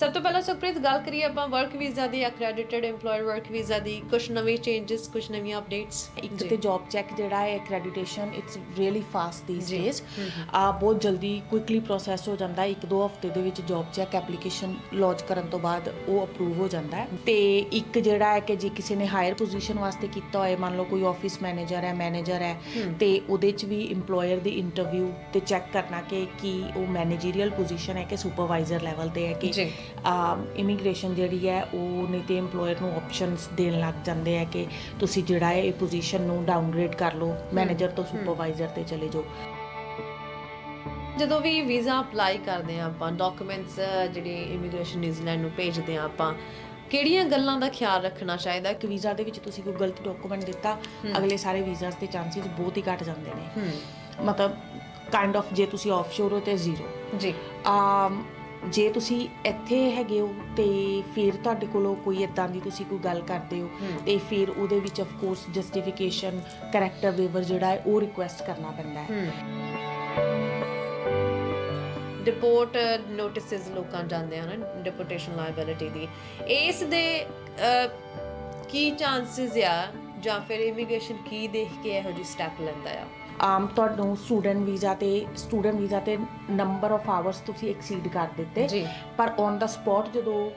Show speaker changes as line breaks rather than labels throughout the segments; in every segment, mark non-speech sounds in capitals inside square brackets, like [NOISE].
ਸਭ ਤੋਂ ਪਹਿਲਾਂ ਸੁਖਪ੍ਰੀਤ ਗੱਲ ਕਰੀਏ ਆਪਾਂ ਵਰਕ ਵੀਜ਼ਾ ਦੀ ਅਕ੍ਰੈਡਿਟਡ EMPLOYER ਵਰਕ ਵੀਜ਼ਾ ਦੀ ਕੁਝ ਨਵੇਂ ਚੇਂजेस ਕੁਝ ਨਵੀਆਂ ਅਪਡੇਟਸ
ਇੱਕ ਤੇ ਜੌਬ ਚੈੱਕ ਜਿਹੜਾ ਹੈ accreditation it's really fast these
um
ah ਬਹੁਤ ਜਲਦੀ ਕੁਇਕਲੀ ਪ੍ਰੋਸੈਸ ਹੋ ਜਾਂਦਾ ਹੈ। ਇੱਕ ਦੋ ਹਫ਼ਤੇ ਦੇ ਵਿੱਚ ਜੌਬ ਚੈੱਕ ਐਪਲੀਕੇਸ਼ਨ ਲੌਂਚ ਕਰਨ ਤੋਂ ਬਾਅਦ ਉਹ ਅਪਰੂਵ ਹੋ ਜਾਂਦਾ ਹੈ। ਤੇ ਇੱਕ ਜਿਹੜਾ ਹੈ ਕਿ ਜੇ ਕਿਸੇ ਨੇ ਹਾਇਰ ਪੋਜੀਸ਼ਨ ਵਾਸਤੇ ਕੀਤਾ ਹੋਏ ਮੰਨ ਲਓ ਕੋਈ ਆਫਿਸ ਮੈਨੇਜਰ ਹੈ ਮੈਨੇਜਰ ਹੈ। ਤੇ ਉਹਦੇ 'ਚ ਵੀ EMPLOYER ਦੀ ਇੰਟਰਵਿਊ ਤੇ ਚੈੱਕ ਕਰਨਾ ਕਿ ਕੀ ਉਹ ਮੈਨੇਜਰੀਅਲ ਪੋਜੀਸ਼ਨ ਹੈ ਕਿ ਸੁਪਰਵਾਈਜ਼ਰ ਲੈਵਲ ਤੇ ਹੈ ਕਿ ਇਮੀਗ੍ਰੇਸ਼ਨ ਜਿਹੜੀ ਹੈ ਉਹ ਨਹੀਂ ਤੇ EMPLOYER ਨੂੰ ਆਪਸ਼ਨਸ ਦੇਣ ਲੱਗ ਜਾਂਦੇ ਆ ਕਿ ਤੁਸੀਂ ਜਿਹੜਾ ਹੈ ਇਹ ਪੋਜੀਸ਼ਨ ਨੂੰ ਡਾਊਨਗ੍ਰੇਡ ਕਰ ਲਓ ਮੈਨੇਜਰ ਤੋਂ ਸੁਪਰਵਾਈਜ਼ਰ ਤੇ ਚਲੇ ਜਾਓ।
ਜਦੋਂ ਵੀ ਵੀਜ਼ਾ ਅਪਲਾਈ ਕਰਦੇ ਆ ਆਪਾਂ ਡਾਕੂਮੈਂਟਸ ਜਿਹੜੇ ਇਮੀਗ੍ਰੇਸ਼ਨ ਨਿਊਜ਼ੀਲੈਂਡ ਨੂੰ ਭੇਜਦੇ ਆ ਆਪਾਂ ਕਿਹੜੀਆਂ ਗੱਲਾਂ ਦਾ ਖਿਆਲ ਰੱਖਣਾ ਚਾਹੀਦਾ?
ਕਿ ਵੀਜ਼ਾ ਦੇ ਵਿੱਚ ਤੁਸੀਂ ਕੋਈ ਗਲਤ ਡਾਕੂਮੈਂਟ ਦਿੱਤਾ ਅਗਲੇ ਸਾਰੇ ਵੀਜ਼ਾਸ ਦੇ ਚਾਂਸਸ ਬਹੁਤ ਹੀ ਘਟ ਜਾਂਦੇ ਨੇ। ਮਤਲਬ ਕਾਈਂਡ ਆਫ ਜੇ ਤੁਸੀਂ ਆਫਸ਼ੋਰ ਹੋ ਤੇ ਜ਼ੀਰੋ
ਜੀ।
ਆਮ ਜੇ ਤੁਸੀਂ ਇੱਥੇ ਹੈਗੇ ਹੋ ਤੇ ਫਿਰ ਤੁਹਾਡੇ ਕੋਲੋਂ ਕੋਈ ਇਦਾਂ ਦੀ ਤੁਸੀਂ ਕੋਈ ਗੱਲ ਕਰਦੇ ਹੋ। ਤੇ ਫਿਰ ਉਹਦੇ ਵਿੱਚ of course justification character waiver ਜਿਹੜਾ ਹੈ ਉਹ ਰਿਕੁਐਸਟ ਕਰਨਾ ਪੈਂਦਾ ਹੈ।
ਡਿਪੋਰਟ ਨੋਟਿਸਸ ਲੋਕਾਂ ਨੂੰ ਜਾਂਦੇ ਹਨ ਡਿਪੋਰਟੇਸ਼ਨ ਲਾਇਬਿਲਿਟੀ ਦੀ। ਇਸ ਦੇ ਕੀ ਚਾਂਸਸ ਆ ਜਾਂ ਫਿਰ ਇਮੀਗ੍ਰੇਸ਼ਨ ਕੀ ਦੇਖ ਕੇ ਇਹੋ ਜਿਹੀ ਸਟੈਪ ਲੈਂਦਾ ਆ?
ਆਮ ਤੁਹਾਨੂੰ ਸਟੂਡੈਂਟ ਵੀਜ਼ਾ ਤੇ ਸਟੂਡੈਂਟ ਵੀਜ਼ਾ ਤੇ ਨੰਬਰ ਆਫ ਆਵਰਸ ਤੁਸੀਂ ਐਕਸੀਡ ਕਰ ਦਿੱਤੇ।
ਜੀ।
ਪਰ ਔਨ ਦਾ ਸਪੌਟ ਜਦੋਂ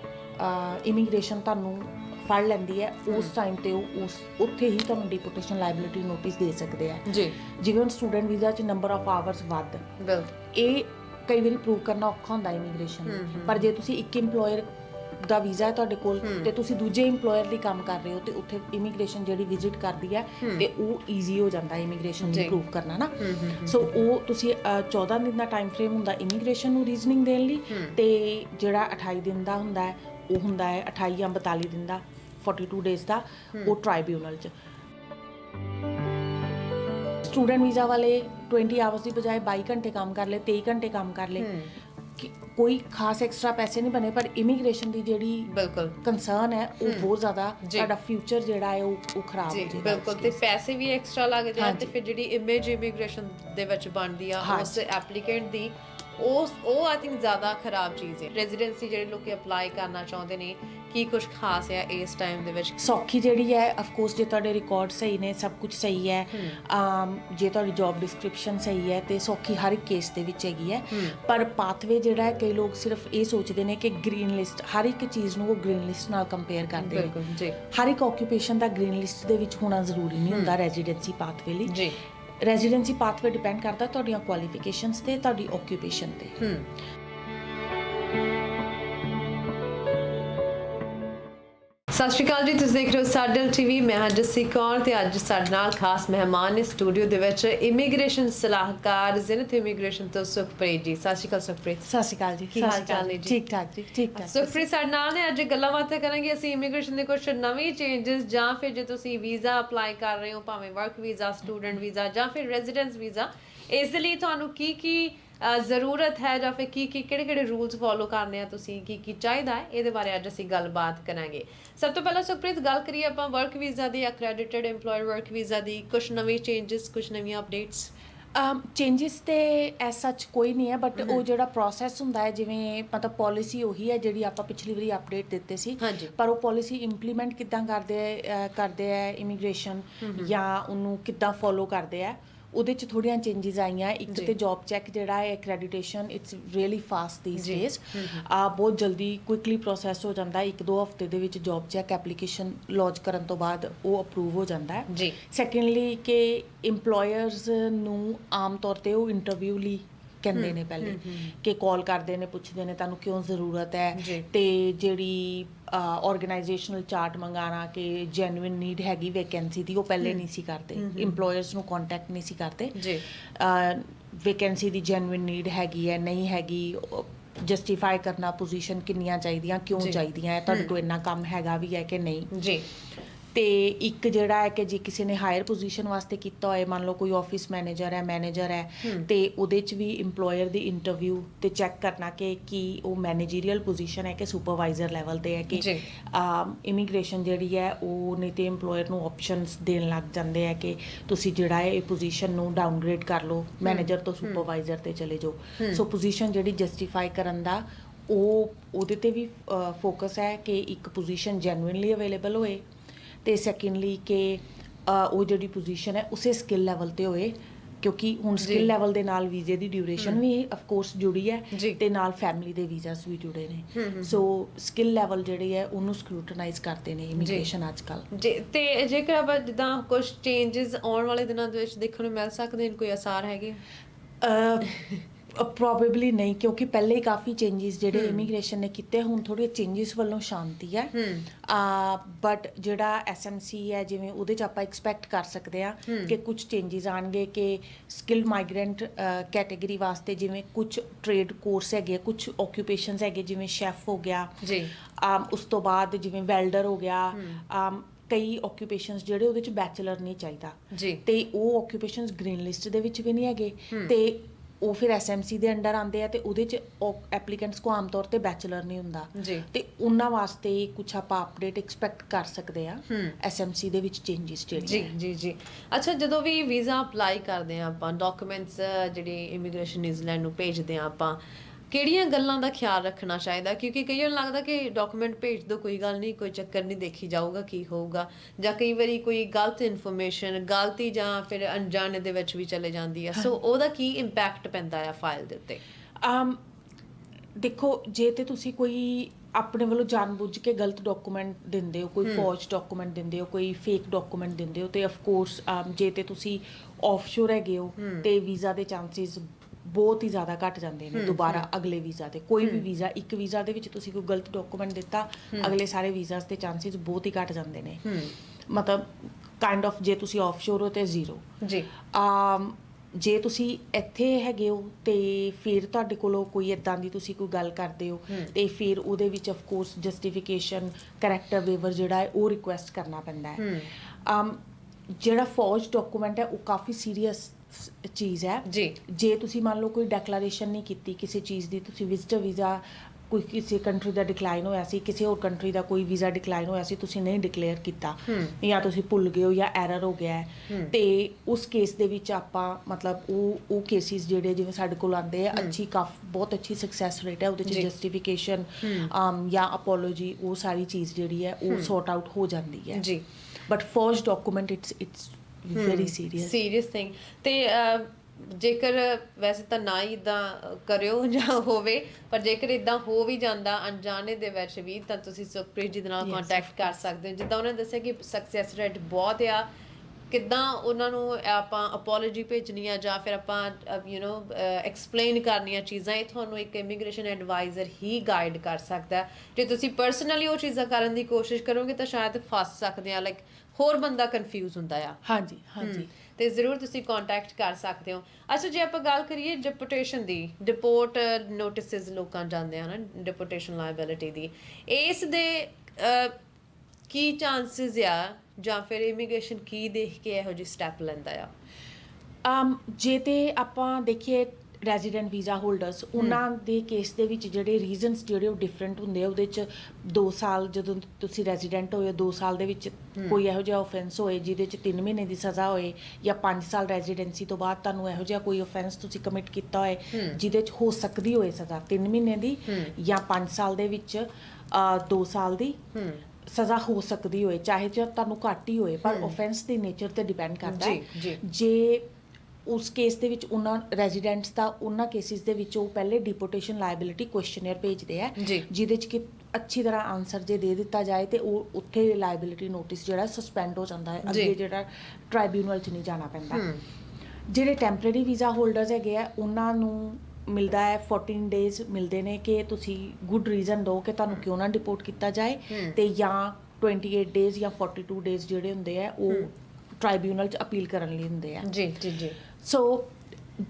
ਇਮੀਗ੍ਰੇਸ਼ਨ ਤੁਹਾਨੂੰ ਫੜ ਲੈਂਦੀ ਹੈ ਉਸ ਟਾਈਮ ਤੇ ਉਹ ਉਸ ਉੱਥੇ ਹੀ ਤੁਹਾਨੂੰ ਡਿਪੋਰਟੇਸ਼ਨ ਲਾਇਬਿਲਿਟੀ ਨੋਟਿਸ ਦੇ ਸਕਦੇ ਆ
ਜੀ।
ਜਿਵੇਂ ਸਟੂਡੈਂਟ ਵੀਜ਼ਾ 'ਚ ਨੰਬਰ ਆਫ ਆਵਰਸ ਵੱਧ
ਬਿਲ
ਇਹ ਕਈ ਵਾਰੀ ਪ੍ਰੂਵ ਕਰਨਾ ਔਖਾ ਹੁੰਦਾ ਇਮੀਗ੍ਰੇਸ਼ਨ
ਹਮ, ਹਮ।
ਪਰ ਜੇ ਤੁਸੀਂ ਇੱਕ EMPLOYER ਦਾ ਵੀਜ਼ਾ ਹੈ ਤੁਹਾਡੇ ਕੋਲ। ਤੇ ਤੁਸੀਂ ਦੂਜੇ EMPLOYER ਲਈ ਕੰਮ ਕਰ ਰਹੇ ਹੋ ਤੇ ਉੱਥੇ ਇਮੀਗ੍ਰੇਸ਼ਨ ਜਿਹੜੀ ਵਿਜ਼ਿਟ ਕਰਦੀ ਹੈ। ਤੇ ਉਹ ਈਜ਼ੀ ਹੋ ਜਾਂਦਾ ਇਮੀਗ੍ਰੇਸ਼ਨ। ਨੂੰ ਪ੍ਰੂਵ ਕਰਨਾ ਨਾ ਸੋ ਉਹ ਤੁਸੀਂ ਅ, 14 ਦਿਨ ਦਾ ਟਾਈਮ ਫਰੇਮ ਹੁੰਦਾ ਇਮੀਗ੍ਰੇਸ਼ਨ ਨੂੰ ਰੀਜ਼ਨਿੰਗ ਦੇਣ ਲਈ। ਤੇ ਜਿਹੜਾ 28 ਦਿਨ ਦਾ ਹੁੰਦਾ ਹੈ ਉਹ ਹੁੰਦਾ ਹੈ 28 ਜਾਂ 42 ਦਿਨ ਦਾ 42 ਡੇਜ਼ ਦਾ ਉਹ ਟ੍ਰਾਈਬਿਊਨਲ 'ਚ ਸਟੂਡੈਂਟ ਵੀਜ਼ਾ ਵਾਲੇ 20 ਆਵਰਸ ਦੀ ਬਜਾਏ 22 ਘੰਟੇ ਕੰਮ ਕਰ ਲਏ 23 ਘੰਟੇ ਕੰਮ ਕਰ ਲਏ ਕਿ ਕੋਈ ਖਾਸ ਐਕਸਟਰਾ ਪੈਸੇ ਨਹੀਂ ਬਣੇ ਪਰ ਇਮੀਗ੍ਰੇਸ਼ਨ ਦੀ ਜਿਹੜੀ
ਬਿਲਕੁਲ
ਕੰਸਰਨ ਹੈ ਉਹ ਬਹੁਤ ਜ਼ਿਆਦਾ। ਤੁਹਾਡਾ ਫਿਊਚਰ ਜਿਹੜਾ ਹੈ ਉਹ ਉਹ ਖਰਾਬ ਹੋ
ਜੀ
ਜਾਏਗਾ
ਬਿਲਕੁਲ ਤੇ ਪੈਸੇ ਵੀ ਐਕਸਟਰਾ ਲੱਗਦੇ ਆ ਤੇ। ਫਿਰ ਜਿਹੜੀ ਇਮੇਜ ਇਮੀਗ੍ਰੇਸ਼ਨ ਦੇ ਵਿੱਚ ਬਣਦੀ ਆ। ਉਸ ਐਪਲੀਕੈਂਟ ਦੀ ਉਸ ਉਹ ਆਈ ਥਿੰਕ ਜ਼ਿਆਦਾ ਖਰਾਬ ਚੀਜ਼ ਹੈ ਰੈਜ਼ੀਡੈਂਸੀ ਜਿਹੜੇ ਲੋਕੀ ਅਪਲਾਈ ਕਰਨਾ ਚਾਹੁੰਦੇ ਨੇ ਕੀ ਕੁਝ ਖਾਸ ਹੈ ਇਸ ਟਾਈਮ ਦੇ ਵਿੱਚ?
ਸੌਖੀ ਜਿਹੜੀ ਹੈ ਆਫ ਕੋਰਸ ਜੇ ਤੁਹਾਡੇ ਰਿਕਾਰਡ ਸਹੀ ਨੇ ਸਭ ਕੁਝ ਸਹੀ ਹੈ। ਆਮ ਜੇ ਤੁਹਾਡੀ ਜੌਬ ਡਿਸਕ੍ਰਿਪਸ਼ਨ ਸਹੀ ਹੈ ਤੇ ਸੌਖੀ ਹਰ ਇੱਕ ਕੇਸ ਦੇ ਵਿੱਚ ਹੈਗੀ ਹੈ। ਪਰ ਪਾਥਵੇ ਜਿਹੜਾ ਹੈ ਕਈ ਲੋਕ ਸਿਰਫ ਇਹ ਸੋਚਦੇ ਨੇ ਕਿ ਗ੍ਰੀਨ ਲਿਸਟ ਹਰ ਇੱਕ ਚੀਜ਼ ਨੂੰ ਉਹ ਗ੍ਰੀਨ ਲਿਸਟ ਨਾਲ ਕੰਪੇਅਰ ਕਰਦੇ ਨੇ।
ਜੀ।
ਹਰ ਇੱਕ ਆਕੂਪੇਸ਼ਨ ਦਾ ਗ੍ਰੀਨ ਲਿਸਟ ਦੇ ਵਿੱਚ ਹੋਣਾ ਜ਼ਰੂਰੀ ਨਹੀਂ ਹੁੰਦਾ ਰੈਜ਼ੀਡੈਂਸੀ ਪਾਥਵੇ ਲਈ।
ਜੀ।
ਰੈਜ਼ੀਡੈਂਸੀ ਪਾਥਵੇ ਡਿਪੈਂਡ ਕਰਦਾ ਤੁਹਾਡੀਆਂ ਕੁਆਲੀਫਿਕੇਸ਼ਨਸ ਤੇ ਤੁਹਾਡੀ ਆਕੂਪੇਸ਼ਨ ਤੇ।
ਹੂੰ। ਸਤਿ ਸ਼੍ਰੀ ਅਕਾਲ ਜੀ ਤੁਸੀਂ ਦੇਖ ਰਹੇ ਹੋ ਸਾਡਲ ਟੀਵੀ। ਮੈਂ ਹਾਂ ਜੱਸੀ ਕੌਰ ਤੇ ਅੱਜ ਸਾਡੇ ਨਾਲ ਖਾਸ ਮਹਿਮਾਨ ਨੇ ਸਟੂਡੀਓ ਦੇ ਵਿੱਚ ਇਮੀਗ੍ਰੇਸ਼ਨ ਸਲਾਹਕਾਰ ਜ਼ਿਨਤ ਇਮੀਗ੍ਰੇਸ਼ਨ ਤੋਂ ਸੁਖਪ੍ਰੀਤ ਜੀ। ਸਤਿ ਸ਼੍ਰੀ ਅਕਾਲ ਸੁਖਪ੍ਰੀਤ।
ਸਤਿ ਸ਼੍ਰੀ ਅਕਾਲ ਜੀ ਕੀ ਹਾਲ ਚਾਲ?
ਨੇ ਜੀ।
ਠੀਕ ਠਾਕ ਜੀ ਠੀਕ ਠਾਕ।
ਸੁਖਪ੍ਰੀਤ ਸਾਡੇ ਨਾਲ ਨੇ ਅੱਜ ਗੱਲਾਂ ਬਾਤਾਂ ਕਰਾਂਗੇ ਅਸੀਂ ਇਮੀਗ੍ਰੇਸ਼ਨ ਦੇ ਕੁਝ ਨਵੇਂ ਚੇਂजेस ਜਾਂ ਫਿਰ ਜੇ ਤੁਸੀਂ ਵੀਜ਼ਾ ਅਪਲਾਈ ਕਰ ਰਹੇ ਹੋ ਭਾਵੇਂ ਵਰਕ ਵੀਜ਼ਾ ਸਟੂਡੈਂਟ ਵੀਜ਼ਾ ਜਾਂ ਫਿਰ ਰੈਜ਼ੀਡੈਂਸ ਵੀਜ਼ਾ ਇਸ ਦੇ ਲਈ ਤੁਹਾਨੂੰ ਕੀ ਕੀ ਜ਼ਰੂਰਤ ਹੈ ਜਾਂ ਫਿਰ ਕੀ ਕੀ ਕਿਹੜੇ ਕਿਹੜੇ ਰੂਲਸ ਫੋਲੋ ਕਰਨੇ ਆ ਤੁਸੀਂ? ਕੀ ਕੀ ਚਾਹੀਦਾ ਹੈ? ਇਹਦੇ ਬਾਰੇ ਅੱਜ ਅਸੀਂ ਗੱਲਬਾਤ ਕਰਾਂਗੇ। ਸਭ ਤੋਂ ਪਹਿਲਾਂ ਸੁਖਪ੍ਰੀਤ ਗੱਲ ਕਰੀਏ ਆਪਾਂ ਵਰਕ ਵੀਜ਼ਾ ਦੀ ਅਕ੍ਰੈਡਿਟਡ EMPLOYER ਵਰਕ ਵੀਜ਼ਾ ਦੀ ਕੁਝ ਨਵੇਂ ਚੇਂਜਸ ਕੁਝ ਨਵੀਆਂ ਅਪਡੇਟਸ
ਚੇਂजेस ਤੇ ਐਸ ਸੱਚ ਕੋਈ ਨਹੀਂ ਹੈ ਬਟ ਉਹ ਜਿਹੜਾ ਪ੍ਰੋਸੈਸ ਹੁੰਦਾ ਹੈ ਜਿਵੇਂ ਮਤਲਬ ਪਾਲਿਸੀ ਉਹੀ ਹੈ ਜਿਹੜੀ ਆਪਾਂ ਪਿਛਲੀ ਵਾਰੀ ਅਪਡੇਟ ਦਿੱਤੇ ਸੀ। ਪਰ ਉਹ ਪਾਲਿਸੀ ਇੰਪਲੀਮੈਂਟ ਕਿੱਦਾਂ ਕਰਦੇ ਕਰਦੇ ਹੈ ਇਮੀਗ੍ਰੇਸ਼ਨ ਜਾਂ ਉਹਨੂੰ ਕਿੱਦਾਂ ਫੋਲੋ ਕਰਦੇ ਹੈ? ਉਹਦੇ ਚ ਥੋੜੀਆਂ ਚੇਂजेस ਆਈਆਂ। ਇੱਕ। ਤੇ ਜੌਬ ਚੈੱਕ ਜਿਹੜਾ ਹੈ accreditation it's really fast these. Days ਆ ਬਹੁਤ ਜਲਦੀ ਕੁਇਕਲੀ ਪ੍ਰੋਸੈਸ ਹੋ ਜਾਂਦਾ। ਹੈ ਇੱਕ ਦੋ ਹਫ਼ਤੇ ਦੇ ਵਿੱਚ ਜੌਬ ਚੈੱਕ ਐਪਲੀਕੇਸ਼ਨ ਲੌਂਚ ਕਰਨ ਤੋਂ ਬਾਅਦ ਉਹ ਅਪਰੂਵ ਹੋ ਜਾਂਦਾ ਹੈ।
ਜੀ।
ਸੈਕੰਡਲੀ ਕਿ EMPLOYERS ਨੂੰ ਆਮ ਤੌਰ ਤੇ ਉਹ ਇੰਟਰਵਿਊ ਲਈ ਕਹਿੰਦੇ ਨੇ ਪਹਿਲੇ ਕਿ ਕਾਲ ਕਰਦੇ ਨੇ ਪੁੱਛਦੇ ਨੇ ਤੁਹਾਨੂੰ ਕਿਉਂ ਜ਼ਰੂਰਤ। ਹੈ? ਤੇ ਜਿਹੜੀ ਆਰਗੇਨਾਈਜੇਸ਼ਨਲ ਚਾਰਟ ਮੰਗਾਣਾ ਕਿ ਜੈਨੂਇਨ ਨੀਡ ਹੈਗੀ ਵੈਕੈਂਸੀ ਦੀ ਉਹ ਪਹਿਲੇ ਨਹੀਂ ਸੀ ਕਰਦੇ। EMPLOYERS ਨੂੰ ਕੰਟੈਕਟ ਨਹੀਂ ਸੀ ਕਰਦੇ।
ਜੀ।
ਵੈਕੈਂਸੀ ਦੀ ਜੈਨੂਇਨ ਨੀਡ ਹੈਗੀ ਹੈ ਨਹੀਂ ਹੈਗੀ ਜਸਟੀਫਾਈ ਕਰਨਾ ਪੋਜੀਸ਼ਨ ਕਿੰਨੀਆਂ ਚਾਹੀਦੀਆਂ ਕਿਉਂ। ਚਾਹੀਦੀਆਂ ਹੈ? ਤੁਹਾਡੇ ਕੋਲ ਇੰਨਾ ਕੰਮ ਹੈਗਾ ਵੀ ਹੈ ਕਿ ਨਹੀਂ?
ਜੀ।
ਤੇ ਇੱਕ ਜਿਹੜਾ ਹੈ ਕਿ ਜੇ ਕਿਸੇ ਨੇ ਹਾਇਰ ਪੋਜੀਸ਼ਨ ਵਾਸਤੇ ਕੀਤਾ ਹੋਏ ਮੰਨ ਲਓ ਕੋਈ ਆਫਿਸ ਮੈਨੇਜਰ ਹੈ ਮੈਨੇਜਰ ਹੈ। ਤੇ ਉਹਦੇ 'ਚ ਵੀ EMPLOYER ਦੀ ਇੰਟਰਵਿਊ ਤੇ ਚੈੱਕ ਕਰਨਾ ਕਿ ਕੀ ਉਹ ਮੈਨੇਜਰੀਅਲ ਪੋਜੀਸ਼ਨ ਹੈ ਕਿ ਸੁਪਰਵਾਈਜ਼ਰ ਲੈਵਲ ਤੇ ਹੈ ਕਿ। ਇਮੀਗ੍ਰੇਸ਼ਨ ਜਿਹੜੀ ਹੈ ਉਹ ਨਹੀਂ ਤੇ EMPLOYER ਨੂੰ ਆਪਸ਼ਨਸ ਦੇਣ ਲੱਗ ਜਾਂਦੇ ਆ ਕਿ ਤੁਸੀਂ ਜਿਹੜਾ ਹੈ ਇਹ ਪੋਜੀਸ਼ਨ ਨੂੰ ਡਾਊਨਗ੍ਰੇਡ ਕਰ ਲਓ ਮੈਨੇਜਰ ਤੋਂ ਸੁਪਰਵਾਈਜ਼ਰ ਤੇ ਚਲੇ ਜਾਓ। ਸੋ ਪੋਜੀਸ਼ਨ ਜਿਹੜੀ ਜਸਟੀਫਾਈ ਕਰਨ ਦਾ ਉਹ ਉਹਦੇ ਤੇ ਵੀ ਫੋਕਸ ਹੈ ਕਿ ਇੱਕ ਪੋਜੀਸ਼ਨ ਜੈਨੂਇਨਲੀ ਅਵੇਲੇਬਲ ਹੋਏ। ਤੇ ਸੈਕੰਡਲੀ ਕਿ ਉਹ ਜਿਹੜੀ ਪੋਜੀਸ਼ਨ ਹੈ ਉਸੇ ਸਕਿੱਲ ਲੈਵਲ ਤੇ ਹੋਏ ਕਿਉਂਕਿ ਹੁਣ। ਸਕਿੱਲ ਲੈਵਲ ਦੇ ਨਾਲ ਵੀਜ਼ੇ ਦੀ ਡਿਊਰੇਸ਼ਨ ਵੀ ਆਫ ਕੋਰਸ ਜੁੜੀ। ਹੈ ਤੇ ਨਾਲ ਫੈਮਿਲੀ ਦੇ ਵੀਜ਼ਾਸ ਵੀ ਜੁੜੇ ਨੇ। ਸੋ ਸਕਿੱਲ ਲੈਵਲ ਜਿਹੜੇ ਹੈ ਉਹਨੂੰ ਸਕਰੂਟਨਾਈਜ਼ ਕਰਦੇ ਨੇ ਇਮੀਗ੍ਰੇਸ਼ਨ ਅੱਜ
ਤੇ ਜੇਕਰ ਆਪਾਂ ਜਿੱਦਾਂ ਕੁਝ ਚੇਂजेस ਆਉਣ ਵਾਲੇ ਦਿਨਾਂ ਦੇ ਵਿੱਚ ਦੇਖਣ ਨੂੰ ਮਿਲ ਸਕਦੇ ਨੇ ਕੋਈ ਅਸਾਰ ਹੈਗੇ?
ਪ੍ਰੋਬੇਬਲੀ ਨਹੀਂ ਕਿਉਂਕਿ ਪਹਿਲੇ ਹੀ ਕਾਫੀ ਚੇਂजेस ਜਿਹੜੇ ਇਮੀਗ੍ਰੇਸ਼ਨ ਨੇ ਕੀਤੇ ਹੁਣ ਥੋੜੀ ਚੇਂजेस ਵੱਲੋਂ ਸ਼ਾਂਤੀ ਹੈ। ਆ ਬਟ ਜਿਹੜਾ ਐਸਐਮਸੀ ਹੈ ਜਿਵੇਂ ਉਹਦੇ ਚ ਆਪਾਂ ਐਕਸਪੈਕਟ ਕਰ ਸਕਦੇ ਆ ਕਿ ਕੁਝ ਚੇਂजेस ਆਣਗੇ ਕਿ ਸਕਿਲਡ ਮਾਈਗ੍ਰੈਂਟ ਕੈਟਾਗਰੀ ਵਾਸਤੇ ਜਿਵੇਂ ਕੁਝ ਟ੍ਰੇਡ ਕੋਰਸ ਹੈਗੇ ਕੁਝ ਆਕਿਊਪੇਸ਼ਨਸ ਹੈਗੇ ਜਿਵੇਂ ਸ਼ੈਫ ਹੋ ਗਿਆ।
ਜੀ।
ਉਸ ਤੋਂ ਬਾਅਦ ਜਿਵੇਂ ਵੈਲਡਰ ਹੋ ਗਿਆ। ਕਈ ਆਕਿਊਪੇਸ਼ਨਸ ਜਿਹੜੇ ਉਹਦੇ ਵਿੱਚ ਬੈਚਲਰ ਨਹੀਂ ਚਾਹੀਦਾ। ਤੇ ਉਹ ਆਕਿਊਪੇਸ਼ਨਸ ਗ੍ਰੀਨ ਲਿਸਟ ਦੇ ਵਿੱਚ ਵੀ ਨਹੀਂ ਹੈਗੇ। ਤੇ ਉਹ ਫਿਰ ਐਸਐਮਸੀ ਦੇ ਅੰਡਰ ਆਉਂਦੇ ਆ ਤੇ ਉਹਦੇ ਚ ਐਪਲੀਕੈਂਟਸ ਕੋ ਆਮ ਤੌਰ ਤੇ ਬੈਚਲਰ ਨਹੀਂ ਹੁੰਦਾ। ਤੇ ਉਹਨਾਂ ਵਾਸਤੇ ਕੁਝ ਆਪਾਂ ਅਪਡੇਟ ਐਕਸਪੈਕਟ ਕਰ ਸਕਦੇ ਆ। ਐਸਐਮਸੀ ਦੇ ਵਿੱਚ ਚੇਂजेस
ਜੀ ਜੀ ਜੀ। ਅੱਛਾ ਜਦੋਂ ਵੀ ਵੀਜ਼ਾ ਅਪਲਾਈ ਕਰਦੇ ਆ ਆਪਾਂ ਡਾਕੂਮੈਂਟਸ ਜਿਹੜੇ ਇਮੀਗ੍ਰੇਸ਼ਨ ਨਿਊਜ਼ੀਲੈਂਡ ਨੂੰ ਭੇਜਦੇ ਆ ਆਪਾਂ ਕਿਹੜੀਆਂ ਗੱਲਾਂ ਦਾ ਖਿਆਲ ਰੱਖਣਾ ਚਾਹੀਦਾ? ਕਿਉਂਕਿ ਕਈਆਂ ਨੂੰ ਲੱਗਦਾ ਕਿ ਡਾਕੂਮੈਂਟ ਭੇਜ ਦੋ ਕੋਈ ਗੱਲ ਨਹੀਂ ਕੋਈ ਚੱਕਰ ਨਹੀਂ ਦੇਖੀ ਜਾਊਗਾ ਕੀ ਹੋਊਗਾ। ਜਾਂ ਕਈ ਵਾਰੀ ਕੋਈ ਗਲਤ ਇਨਫੋਰਮੇਸ਼ਨ ਗਲਤੀ ਜਾਂ ਫਿਰ ਅਣਜਾਣੇ ਦੇ ਵਿੱਚ ਵੀ ਚਲੇ ਜਾਂਦੀ ਆ। ਸੋ ਉਹਦਾ ਕੀ ਇੰਪੈਕਟ ਪੈਂਦਾ ਆ ਫਾਈਲ ਦੇ ਉੱਤੇ?
ਆਮ ਦੇਖੋ ਜੇ ਤੇ ਤੁਸੀਂ ਕੋਈ ਆਪਣੇ ਵੱਲੋਂ ਜਾਣਬੁੱਝ ਕੇ ਗਲਤ ਡਾਕੂਮੈਂਟ ਦਿੰਦੇ ਹੋ ਕੋਈ। ਫੌਜ ਡਾਕੂਮੈਂਟ ਦਿੰਦੇ ਹੋ ਕੋਈ ਫੇਕ ਡਾਕੂਮੈਂਟ ਦਿੰਦੇ ਹੋ ਤੇ ਆਫ ਕੋਰਸ ਜੇ ਤੇ ਤੁਸੀਂ ਆਫਸ਼ੋਰ ਹੈਗੇ ਹੋ। ਤੇ ਵੀਜ਼ਾ ਦੇ ਚਾਂਸਸ ਬਹੁਤ ਹੀ ਜ਼ਿਆਦਾ ਘਟ ਜਾਂਦੇ ਨੇ ਦੁਬਾਰਾ। ਅਗਲੇ ਵੀਜ਼ਾ ਤੇ ਕੋਈ ਵੀ। ਵੀਜ਼ਾ ਇੱਕ ਵੀਜ਼ਾ ਦੇ ਵਿੱਚ ਤੁਸੀਂ ਕੋਈ ਗਲਤ ਡਾਕੂਮੈਂਟ ਦਿੱਤਾ। ਅਗਲੇ ਸਾਰੇ ਵੀਜ਼ਾਸ ਦੇ ਚਾਂਸਸ ਬਹੁਤ ਹੀ ਘਟ ਜਾਂਦੇ ਨੇ ਮਤਲਬ ਕਾਈਂਡ ਆਫ ਜੇ ਤੁਸੀਂ ਆਫਸ਼ੋਰ ਹੋ ਤੇ ਜ਼ੀਰੋ
ਜੀ
ਆਮ ਜੇ ਤੁਸੀਂ ਇੱਥੇ ਹੈਗੇ ਹੋ ਤੇ ਫਿਰ ਤੁਹਾਡੇ ਕੋਲੋਂ ਕੋਈ ਇਦਾਂ ਦੀ ਤੁਸੀਂ ਕੋਈ ਗੱਲ ਕਰਦੇ ਹੋ। ਤੇ ਫਿਰ ਉਹਦੇ ਵਿੱਚ of course justification character waiver ਜਿਹੜਾ ਹੈ ਉਹ ਰਿਕੁਐਸਟ ਕਰਨਾ ਪੈਂਦਾ ਹੈ ਆਮ ਜਿਹੜਾ ਫੌਜ ਡਾਕੂਮੈਂਟ ਹੈ ਉਹ ਕਾਫੀ ਸੀਰੀਅਸ ਚੀਜ਼ ਹੈ
ਜੀ
ਜੇ ਤੁਸੀਂ ਮੰਨ ਲਓ ਕੋਈ ਡੈਕਲੇਰੇਸ਼ਨ ਨਹੀਂ ਕੀਤੀ ਕਿਸੇ ਚੀਜ਼ ਦੀ ਤੁਸੀਂ ਵਿਜ਼ਟਰ ਵੀਜ਼ਾ ਕੋਈ ਕਿਸੇ ਕੰਟਰੀ ਦਾ ਡਿਕਲਾਈਨ ਹੋਇਆ ਸੀ ਕਿਸੇ ਹੋਰ ਕੰਟਰੀ ਦਾ ਕੋਈ ਵੀਜ਼ਾ ਡਿਕਲਾਈਨ ਹੋਇਆ ਸੀ ਤੁਸੀਂ ਨਹੀਂ ਡਿਕਲੇਅਰ ਕੀਤਾ ਜਾਂ ਤੁਸੀਂ ਭੁੱਲ ਗਏ ਹੋ ਜਾਂ ਐਰਰ ਹੋ ਗਿਆ। ਤੇ ਉਸ ਕੇਸ ਦੇ ਵਿੱਚ ਆਪਾਂ ਮਤਲਬ ਉਹ ਉਹ ਕੇਸਿਸ ਜਿਹੜੇ ਜਿਵੇਂ ਸਾਡੇ ਕੋਲ ਆਉਂਦੇ ਆ। ਅੱਛੀ ਕਾਫ ਬਹੁਤ ਅੱਛੀ ਸਕਸੈਸ ਰੇਟ ਹੈ ਉਹਦੇ ਚ। ਜਸਟੀਫਿਕੇਸ਼ਨ। ਜਾਂ ਅਪੋਲੋਜੀ ਉਹ ਸਾਰੀ ਚੀਜ਼ ਜਿਹੜੀ ਹੈ ਉਹ। ਸੌਟ ਆਊਟ ਹੋ ਜਾਂਦੀ ਹੈ
ਜੀ
ਬਟ ਫੌਜ document it's it's very serious
serious thing ਤੇ ਜੇਕਰ ਵੈਸੇ ਤਾਂ ਨਾ ਹੀ ਇਦਾਂ ਕਰਿਓ [LAUGHS] ਜਾਂ ਹੋਵੇ ਪਰ ਜੇਕਰ ਇਦਾਂ ਹੋ ਵੀ ਜਾਂਦਾ ਅਣਜਾਣੇ ਦੇ ਵਿੱਚ ਵੀ ਤਾਂ ਤੁਸੀਂ ਸੁਖਪ੍ਰੀਤ ਜੀ ਦੇ ਨਾਲ ਕੰਟੈਕਟ ਕਰ ਸਕਦੇ ਹੋ। ਜਿੱਦਾਂ ਉਹਨਾਂ ਦੱਸਿਆ ਕਿ ਸਕਸੈਸ ਰੇਟ ਬਹੁਤ ਆ ਕਿੱਦਾਂ ਉਹਨਾਂ ਨੂੰ ਆਪਾਂ ਅਪੋਲੋਜੀ ਭੇਜਣੀ ਆ ਜਾਂ ਫਿਰ ਆਪਾਂ ਯੂ نو ਐਕਸਪਲੇਨ ਕਰਨੀਆਂ ਚੀਜ਼ਾਂ ਇਹ ਤੁਹਾਨੂੰ ਇੱਕ ਇਮੀਗ੍ਰੇਸ਼ਨ ਐਡਵਾਈਜ਼ਰ ਹੀ ਗਾਈਡ ਕਰ ਸਕਦਾ। ਜੇ ਤੁਸੀਂ ਪਰਸਨਲੀ ਉਹ ਚੀਜ਼ਾਂ ਕਰਨ ਦੀ ਕੋਸ਼ਿਸ਼ ਕਰੋਗੇ ਤਾਂ ਸ਼ਾਇਦ ਫਸ ਸਕਦੇ ਆ ਲਾਈਕ ਹੋਰ ਬੰਦਾ ਕਨਫਿਊਜ਼ ਹੁੰਦਾ ਆ।
ਹਾਂਜੀ ਹਾਂਜੀ।
ਤੇ ਜ਼ਰੂਰ ਤੁਸੀਂ ਕੰਟੈਕਟ ਕਰ ਸਕਦੇ ਹੋ। ਅੱਛਾ ਜੇ ਆਪਾਂ ਗੱਲ ਕਰੀਏ ਡਿਪੋਟੇਸ਼ਨ ਦੀ ਡਿਪੋਰਟ ਨੋਟਿਸਸ ਲੋਕਾਂ ਜਾਂਦੇ ਹਨ ਡਿਪੋਟੇਸ਼ਨ ਲਾਇਬਿਲਿਟੀ ਦੀ ਇਸ ਦੇ ਕੀ ਚਾਂਸਸ ਆ ਜਾਂ ਫਿਰ ਇਮੀਗ੍ਰੇਸ਼ਨ ਕੀ ਦੇਖ ਕੇ ਇਹੋ ਜਿਹੀ ਸਟੈਪ ਲੈਂਦਾ ਆ?
um ਜੇ ਤੇ ਆਪਾਂ ਦੇਖੀਏ ਰੈਜ਼ੀਡੈਂਟ ਵੀਜ਼ਾ ਹੋਲਡਰਸ ਉਹਨਾਂ ਦੇ ਕੇਸ ਦੇ ਵਿੱਚ ਜਿਹੜੇ ਰੀਜ਼ਨਸ ਜਿਹੜੇ ਉਹ ਡਿਫਰੈਂਟ ਹੁੰਦੇ ਆ ਉਹਦੇ ਚ 2 ਸਾਲ ਜਦੋਂ ਤੁਸੀਂ ਰੈਜ਼ੀਡੈਂਟ ਹੋਏ 2 ਸਾਲ ਦੇ ਵਿੱਚ। ਕੋਈ ਇਹੋ ਜਿਹਾ ਆਫੈਂਸ ਹੋਏ ਜਿਹਦੇ ਚ 3 ਮਹੀਨੇ ਦੀ ਸਜ਼ਾ ਹੋਏ ਜਾਂ 5 ਸਾਲ ਰੈਜ਼ੀਡੈਂਸੀ ਤੋਂ ਬਾਅਦ ਤੁਹਾਨੂੰ ਇਹੋ ਜਿਹਾ ਕੋਈ ਆਫੈਂਸ ਤੁਸੀਂ ਕਮਿਟ ਕੀਤਾ ਹੋਏ। ਜਿਹਦੇ ਚ ਹੋ ਸਕਦੀ ਹੋਏ ਸਜ਼ਾ 3 ਮਹੀਨੇ ਦੀ। ਜਾਂ 5 ਸਾਲ ਦੇ ਵਿੱਚ 2 ਸਾਲ ਦੀ ਸਜ਼ਾ ਹੋ ਸਕਦੀ ਹੋਏ ਚਾਹੇ ਜੇ ਤੁਹਾਨੂੰ ਘੱਟ ਹੀ ਹੋਏ ਪਰ। ਆਫੈਂਸ ਦੀ ਨੇਚਰ ਤੇ ਡਿਪੈਂਡ ਕਰਦਾ ਹੈ
ਜੀ।
ਉਸ ਕੇਸ ਦੇ ਵਿੱਚ ਉਹਨਾਂ ਰੈਜ਼ੀਡੈਂਟਸ ਦਾ ਉਹਨਾਂ ਕੇਸਿਸ ਦੇ ਵਿੱਚ ਉਹ ਪਹਿਲੇ ਡਿਪੋਰਟੇਸ਼ਨ ਲਾਇਬਿਲਿਟੀ ਕੁਐਸਚਨਰ ਭੇਜਦੇ ਆ। ਜਿਹਦੇ ਚ ਕਿ ਅੱਛੀ ਤਰ੍ਹਾਂ ਆਨਸਰ ਜੇ ਦੇ ਦਿੱਤਾ ਜਾਏ ਤੇ ਉਹ ਉੱਥੇ ਲਾਇਬਿਲਿਟੀ ਨੋਟਿਸ ਜਿਹੜਾ ਸਸਪੈਂਡ ਹੋ ਜਾਂਦਾ ਹੈ। ਅੱਗੇ ਜਿਹੜਾ ਟ੍ਰਾਈਬਿਊਨਲ ਚ ਨਹੀਂ ਜਾਣਾ ਪੈਂਦਾ ਜਿਹੜੇ ਟੈਂਪਰੇਰੀ ਵੀਜ਼ਾ ਹੋਲਡਰਸ ਹੈਗੇ ਆ ਉਹਨਾਂ ਨੂੰ ਮਿਲਦਾ ਹੈ 14 ਡੇਜ਼ ਮਿਲਦੇ ਨੇ ਕਿ ਤੁਸੀਂ ਗੁੱਡ ਰੀਜ਼ਨ ਦਿਓ ਕਿ ਤੁਹਾਨੂੰ ਕਿਉਂ ਨਾ ਡਿਪੋਰਟ ਕੀਤਾ ਜਾਏ। ਤੇ ਜਾਂ 28 ਡੇਜ਼ ਜਾਂ 42 ਡੇਜ਼ ਜਿਹੜੇ ਹੁੰਦੇ ਆ ਉਹ। ਟ੍ਰਾਈਬਿਊਨਲ ਚ ਅਪੀਲ ਕਰਨ ਲਈ ਹੁੰਦੇ ਆ
ਜੀ ਜੀ ਜੀ
ਸੋ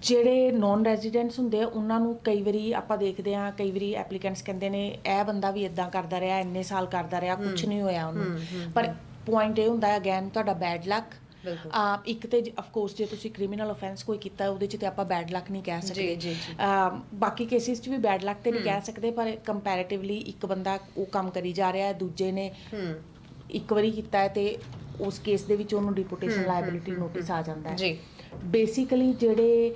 ਜਿਹੜੇ ਨਾਨ ਰੈਜ਼ੀਡੈਂਟਸ ਹੁੰਦੇ ਆ ਉਹਨਾਂ ਨੂੰ ਕਈ ਵਾਰੀ ਆਪਾਂ ਦੇਖਦੇ ਆ ਕਈ ਵਾਰੀ ਐਪਲੀਕੈਂਟਸ ਕਹਿੰਦੇ ਨੇ ਇਹ ਬੰਦਾ ਵੀ ਇਦਾਂ ਕਰਦਾ ਰਿਹਾ ਇੰਨੇ ਸਾਲ ਕਰਦਾ ਰਿਹਾ ਕੁਝ। ਨਹੀਂ ਹੋਇਆ ਉਹਨੂੰ। ਪਰ। ਪੁਆਇੰਟ ਇਹ ਹੁੰਦਾ ਹੈ ਅਗੇਨ ਤੁਹਾਡਾ ਬੈਡ ਲੱਕ ਆ ਇੱਕ ਤੇ ਆਫ ਕੋਰਸ ਜੇ ਤੁਸੀਂ ਕ੍ਰਿਮੀਨਲ ਆਫੈਂਸ ਕੋਈ ਕੀਤਾ ਉਹਦੇ ਚ ਤੇ ਆਪਾਂ ਬੈਡ ਲੱਕ ਨਹੀਂ ਕਹਿ ਸਕਦੇ।
ਜੀ,
ਬਾਕੀ ਕੇਸਿਸ 'ਚ ਵੀ ਬੈਡ ਲੱਕ ਤੇ ਨਹੀਂ। ਕਹਿ ਸਕਦੇ ਪਰ ਕੰਪੈਰੀਟਿਵਲੀ ਇੱਕ ਬੰਦਾ ਉਹ ਕੰਮ ਕਰੀ ਜਾ ਰਿਹਾ ਹੈ ਦੂਜੇ ਨੇ ਇੱਕ ਵਾਰੀ ਕੀਤਾ ਹੈ ਤੇ ਉਸ ਕੇਸ ਦੇ ਵਿੱਚ ਉਹਨੂੰ ਡਿਪੋਰਟੇਸ਼ਨ
ਹਮ,
ਲਾਇਬਿਲਿਟੀ ਨੋਟਿਸ ਆ ਜਾਂਦਾ ਹੈ।
ਜੀ।
ਬੇਸਿਕਲੀ ਜਿਹੜੇ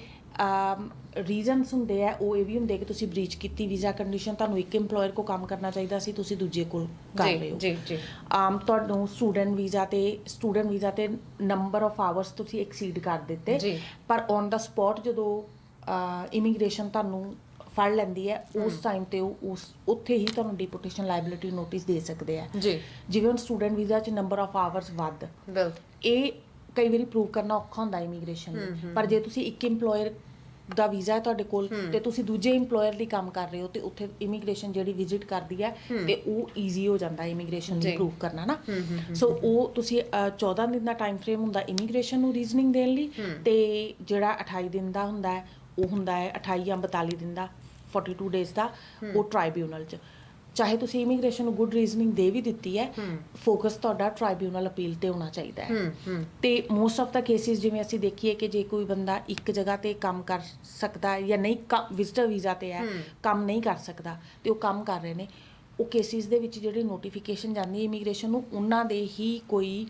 ਰੀਜ਼ਨਸ ਹੁੰਦੇ ਆ ਉਹ ਇਹ ਵੀ ਹੁੰਦੇ ਕਿ ਤੁਸੀਂ ਬ੍ਰੀਚ ਕੀਤੀ ਵੀਜ਼ਾ ਕੰਡੀਸ਼ਨ ਤੁਹਾਨੂੰ ਇੱਕ EMPLOYER ਕੋ ਕੰਮ ਕਰਨਾ ਚਾਹੀਦਾ ਸੀ ਤੁਸੀਂ ਦੂਜੇ ਕੋਲ ਕਰ ਰਹੇ ਹੋ।
ਜੀ ਜੀ।
ਆਮ ਤੁਹਾਨੂੰ ਸਟੂਡੈਂਟ ਵੀਜ਼ਾ ਤੇ ਸਟੂਡੈਂਟ ਵੀਜ਼ਾ ਤੇ ਨੰਬਰ ਆਫ ਆਵਰਸ ਤੁਸੀਂ ਐਕਸੀਡ ਕਰ ਦਿੱਤੇ। ਪਰ ਔਨ ਦਾ ਸਪੌਟ ਜਦੋਂ ਇਮੀਗ੍ਰੇਸ਼ਨ ਤੁਹਾਨੂੰ ਫੜ ਲੈਂਦੀ ਹੈ ਉਸ ਟਾਈਮ ਤੇ ਉਹ ਉਸ ਉੱਥੇ ਹੀ ਤੁਹਾਨੂੰ ਡਿਪੋਰਟੇਸ਼ਨ ਲਾਇਬਿਲਿਟੀ ਨੋਟਿਸ ਦੇ ਸਕਦੇ ਆ।
ਜੀ।
ਜਿਵੇਂ ਹੁਣ ਸਟੂਡੈਂਟ ਵੀਜ਼ਾ 'ਚ ਨੰਬਰ ਆਫ ਆਵਰਸ ਵੱਧ।
ਬਿਲਕੁਲ
ਇਹ ਕਈ ਵਾਰੀ ਪ੍ਰੂਵ ਕਰਨਾ ਔਖਾ ਹੁੰਦਾ ਇਮੀਗ੍ਰੇਸ਼ਨ ਲਈ ਪਰ ਜੇ ਤੁਸੀਂ ਇੱਕ EMPLOYER ਦਾ ਵੀਜ਼ਾ ਹੈ ਤੁਹਾਡੇ ਕੋਲ ਤੇ ਤੁਸੀਂ ਦੂਜੇ EMPLOYER ਲਈ ਕੰਮ ਕਰ ਰਹੇ ਹੋ ਤੇ ਉੱਥੇ ਇਮੀਗ੍ਰੇਸ਼ਨ ਜਿਹੜੀ ਵਿਜ਼ਿਟ ਕਰਦੀ ਹੈ ਤੇ ਉਹ ਈਜ਼ੀ ਹੋ ਜਾਂਦਾ ਇਮੀਗ੍ਰੇਸ਼ਨ। ਲਈ ਪ੍ਰੂਵ ਕਰਨਾ ਨਾ। ਸੋ ਉਹ ਤੁਸੀਂ ਅ, 14 ਦਿਨ ਦਾ ਟਾਈਮ ਫਰੇਮ ਹੁੰਦਾ ਇਮੀਗ੍ਰੇਸ਼ਨ ਨੂੰ ਰੀਜ਼ਨਿੰਗ ਦੇਣ ਲਈ ਤੇ ਜਿਹੜਾ 28 ਦਿਨ ਦਾ ਹੁੰਦਾ ਹੈ ਉਹ ਹੁੰਦਾ ਹੈ 28 ਜਾਂ 42 ਦਿਨ ਦਾ 42 ਡੇਜ਼ ਦਾ ਉਹ ਟ੍ਰਾਈਬਿਊਨਲ 'ਚ। ਚਾਹੇ ਤੁਸੀਂ ਇਮੀਗ੍ਰੇਸ਼ਨ ਨੂੰ ਗੁੱਡ ਰੀਜ਼ਨਿੰਗ ਦੇ ਵੀ ਦਿੱਤੀ ਹੈ ਫੋਕਸ ਤੁਹਾਡਾ ਟ੍ਰਾਈਬਿਊਨਲ ਅਪੀਲ ਤੇ ਹੋਣਾ ਚਾਹੀਦਾ ਹੈ। ਤੇ ਮੋਸਟ ਆਫ ਦਾ ਕੇਸਿਸ ਜਿਵੇਂ ਅਸੀਂ ਦੇਖੀਏ ਕਿ ਜੇ ਕੋਈ ਬੰਦਾ ਇੱਕ ਜਗ੍ਹਾ ਤੇ ਕੰਮ ਕਰ ਸਕਦਾ ਹੈ ਜਾਂ ਨਹੀਂ ਵਿਜ਼ਟਰ ਵੀਜ਼ਾ ਤੇ ਹੈ। ਕੰਮ ਨਹੀਂ ਕਰ ਸਕਦਾ ਤੇ ਉਹ ਕੰਮ ਕਰ ਰਹੇ ਨੇ। ਉਹ ਕੇਸਿਸ ਦੇ ਵਿੱਚ ਜਿਹੜੀ ਨੋਟੀਫਿਕੇਸ਼ਨ ਜਾਂਦੀ ਹੈ ਇਮੀਗ੍ਰੇਸ਼ਨ ਨੂੰ ਉਹਨਾਂ ਦੇ ਹੀ ਕੋਈ